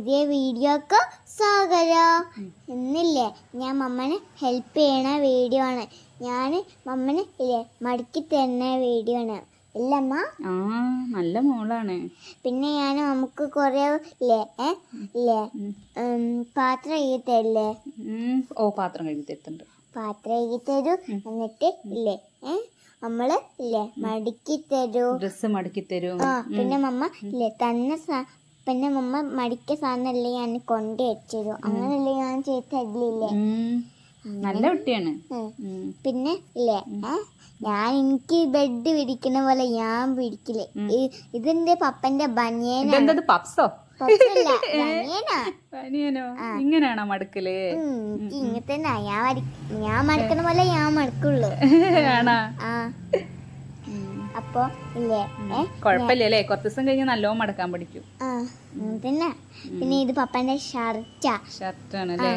പുതിയ വീഡിയോക്ക് സ്വാഗതം. ഇന്നില്ലേ ഞാൻ മമ്മനെ ഹെൽപ്പ് ചെയ്യണ വീഡിയോ ആണ്. ഞാൻ മമ്മനെ ഇല്ലേ മടക്കി തരുന്ന വീഡിയോ ആണ്. ഇല്ലമ്മ ആ നല്ല മോളാണ്. പിന്നെ ഞാൻ നമുക്ക് കുറേ ഇല്ലേ ഇല്ലേ പാത്രം കഴുകി തരില്ലേ? ഓ പാത്രം കഴുകി തരുന്നുണ്ട്. പാത്രം കഴുകി തരൂ. എന്നിട്ട് ഇല്ലേ ഏ നമ്മൾ ഇല്ലേ മടക്കി തരൂ. ഡ്രസ്സ് മടക്കി തരൂ. ആ പിന്നെ മമ്മ ഇല്ലേ തന്ന പിന്നെ മമ്മ മടിക്ക സാധനമല്ലേ ഞാൻ കൊണ്ടു വെച്ചത്. അങ്ങനല്ലേ ഞാൻ ചെയ്ത് തരില്ലേ നല്ല കുട്ടിയാണ്. പിന്നെ ഇല്ലേ? ഞാൻ എനിക്ക് ബെഡ് പിടിക്കുന്ന പോലെ ഞാൻ പിടിക്കില്ലേ? ഇതിന്റെ പപ്പന്റെ ബനിയനാണ് ഇതെന്തത് പപ്സോ? ഇങ്ങനെയാണോ മടുക്കൽ? ഇങ്ങനെ തന്നെ ഞാൻ ഞാൻ മടുക്കുന്ന പോലെ ഞാൻ മടക്കുള്ളൂ. ആണോ? ആ. അപ്പൊ ഇല്ലേ? ഏ? കൊഴപ്പില്ല അല്ലേ? കുറച്ച് ദിവസം കഴിഞ്ഞ് നല്ലോണം മടക്കാൻ പഠിക്കും. പിന്നെ പിന്നെ ഇത് പപ്പന്റെ ഷർട്ടാ. ഷർട്ടാണ് അല്ലേ.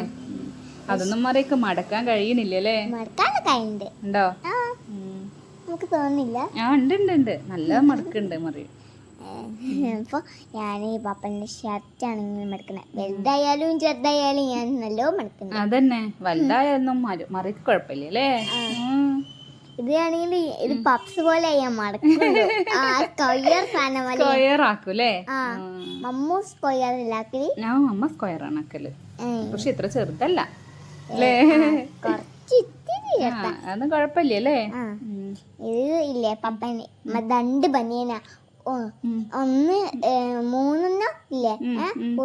അതൊന്നും മറിയൊക്കെ മടക്കാൻ കഴിയുന്നില്ലല്ലേ അല്ലേ? കൈണ്ട് ഉണ്ടോ? ആ. നമുക്ക് തോന്നുന്നില്ല. ആ ഉണ്ട് ഉണ്ട് ഉണ്ട്. നല്ല മടക്കുണ്ട് മറി. അപ്പോൾ ഞാൻ ഈ പപ്പന്റെ ഷർട്ടാണ് ഇങ്ങനെ മടക്കുന്നത് വലുതായാലും ചെറുതായാലും ഞാൻ നല്ലോ മടക്കുന്നത് അതന്നെ. വലുതായാലും മറി മറിക്ക് കുഴപ്പമില്ല അല്ലേ. ഇതാണെങ്കിൽ ഇത് പപ്സ് പോലെ ഞാൻ സ്ക്വയർ സാധനം പോലെ. സ്ക്വയർ മമ്മൂ സ്ക്വയർ ഇല്ലാക്കൽ ഞാൻ അമ്മ സ്ക്വയർ ആണ് ആക്കൽ. പക്ഷെ ഇത്ര ചെറുതല്ല. അല്ലേ? അതൊന്നും കുഴപ്പമില്ല അല്ലേ? ഇത് ഇല്ലേ പപ്പന് രണ്ട് ബനിയന. ഒന്ന് മൂന്നെണ്ണം ഇല്ലേ?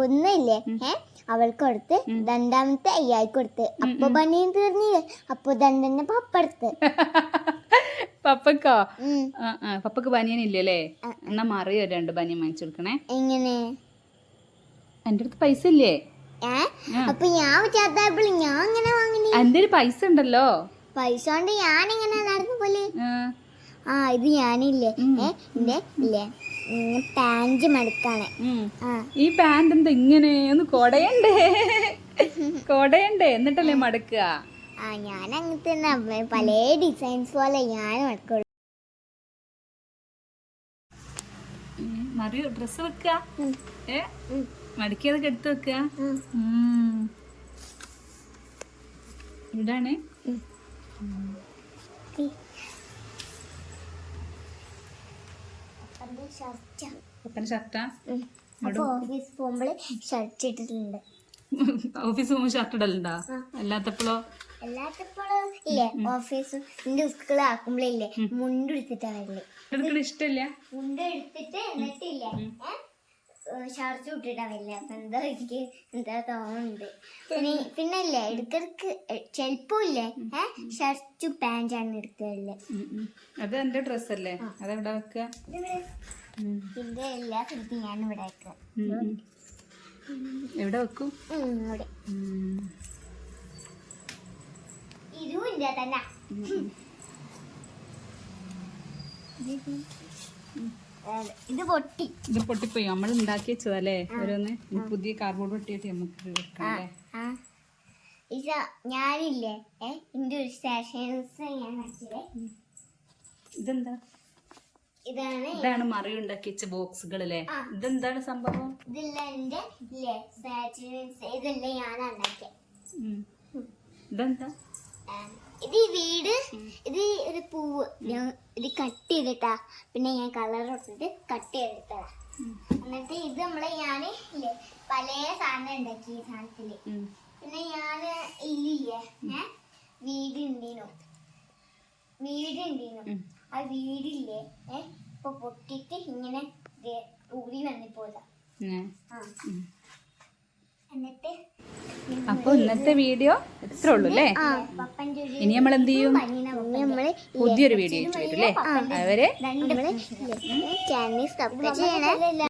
ഒന്നില്ലേ ഒന്ന് ഇല്ലേ? ഏ അവൾക്ക് കൊടുത്ത് രണ്ടാമത്തെ അയ്യായിക്ക് കൊടുത്ത്. അപ്പൊ ബനിയൻ തീർന്നില്ലേ. അപ്പൊ ദണ്ടന്റെ പപ്പ എടുത്ത്. പപ്പക്കോ? പപ്പക്ക് ഇല്ലല്ലേ എന്നാ മറിയോ രണ്ട് ബനിയൻ വാങ്ങിച്ചു കൊടുക്കണേ? എങ്ങനെ? എന്റെ അടുത്ത് പൈസ ഇല്ലേ? അപ്പൊ ഞാൻ ചേർത്തപ്പോൾ ഞാൻ ഇങ്ങനെ വാങ്ങിനി. എന്റെ ഒരു പൈസ ഉണ്ടല്ലോ. പൈസ കൊണ്ട് ഞാൻ ഇങ്ങനെ നടന്നു പോലെ. ആ, ഇത് ഞാനില്ലേ. ഏ എന്റെ ഇല്ലേ? പാന്റ് മടുക്കാണ്. ഈ പാന്റ് എന്താ ഇങ്ങനെ ഒന്ന് കൊടയണ്ടേ? കൊടയണ്ടേ? എന്നിട്ടല്ലേ മടക്കുക? ആ ഞാൻ അങ്ങനത്തെ തന്നെ പല ഡിസൈൻസ് പോലെ ഞാൻ മടക്കുള്ളൂ. മറിയോ ഡ്രസ് വെക്കുക. ഏ? മടക്കിയതൊക്കെ എടുത്ത് വെക്കുക ഉം. പപ്പന്റെ ഷർട്ട്? ഓഫീസ് പോകുമ്പോൾ ഷർട്ട് ഇട്ടിട്ടുണ്ട്. ഓഫീസ് പോകുമ്പോൾ ഷർട്ട് ഇടലുണ്ടോ? അല്ലാത്തപ്പോഴോ എല്ലാത്തപ്പോഴും ഇല്ലേ ഓഫീസ് എന്റെ മുണ്ട് എടുത്തിട്ടാ ഇഷ്ടമില്ല മുണ്ട് എടുത്തിട്ട് എന്നിട്ടില്ലേ. ഷർട്ട് വിട്ടിട്ടാവില്ല അപ്പൊ എന്താ എനിക്ക് എന്താ തോന്നുന്നുണ്ട്. പിന്നെ പിന്നെ ഇല്ലേ ഇടക്കിടക്ക് ചെലപ്പോ ഇല്ലേ ഷർട്ട് പാന്റാണ് എടുക്കല്ലേ. അത് എന്റെ ഡ്രസ്സല്ലേ അതെവിടെ വെക്കുക ഉം. ഇതിന്റെ എല്ലാ സ്ഥലത്തും ഞാൻ ഇവിടെ വെക്കാം. ഉം, ഉം. എവിടെ വെക്കും? ഇവിടെ. ഇതും ഇല്ല തന്നെ. ഇത് പൊട്ടി. ഇത് പൊട്ടിപ്പോയി. നമ്മൾ ഉണ്ടാക്കി വെച്ചതല്ലേ? ഓരോന്ന്. പുതിയ കാർഡ്ബോർഡ് പൊട്ടിയിട്ട് നമുക്ക് വെക്കാം ഇത് ഞാനില്ലേ ഒരു സ്റ്റേഷൻസ് ഞാൻ വെച്ചത്. ഇതെന്താ? ഇതാണ് ഇതാണ് മറി ഉണ്ടാക്കി വെച്ച ബോക്സുകളല്ലേ ഇതെന്താണ് സംഭവം? ഇതല്ല എന്റെ ഇല്ലേ സ്റ്റേഷൻസ് ഇതല്ല ഞാൻ ഉണ്ടാക്കിയത് ഇതെന്താ? ഇത് വീട് ഇത് ഒരു പൂവ്. ഞാൻ ഇത് കട്ട് ചെയ്തിട്ടാ. പിന്നെ ഞാൻ കളർ ഇട്ടിട്ട് കട്ട് ചെയ്തിട്ടാ എന്നിട്ട് ഇത് നമ്മളെ ഞാൻ പല സാധനം ഉണ്ടാക്കി ഈ സാധനത്തിൽ. പിന്നെ ഞാൻ ഇല്ലേ ഞാൻ വീട് ഉണ്ടീനു വീട് ഉണ്ടീനു ആ വീടില്ലേ ഏ? ഇപ്പൊ പൊട്ടിട്ട് ഇങ്ങനെ പൂവി ഊരി വന്നിപ്പോതാ എന്നിട്ട് അപ്പൊ ഇന്നത്തെ വീഡിയോ ഇത്ര ഉള്ളൂ അല്ലേ ഇനി നമ്മൾ എന്ത് ചെയ്യും? പുതിയൊരു വീഡിയോ വരും അല്ലേ? അവരെ ചാനൽ സബ്സ്ക്രൈബ് ചെയ്യണേ.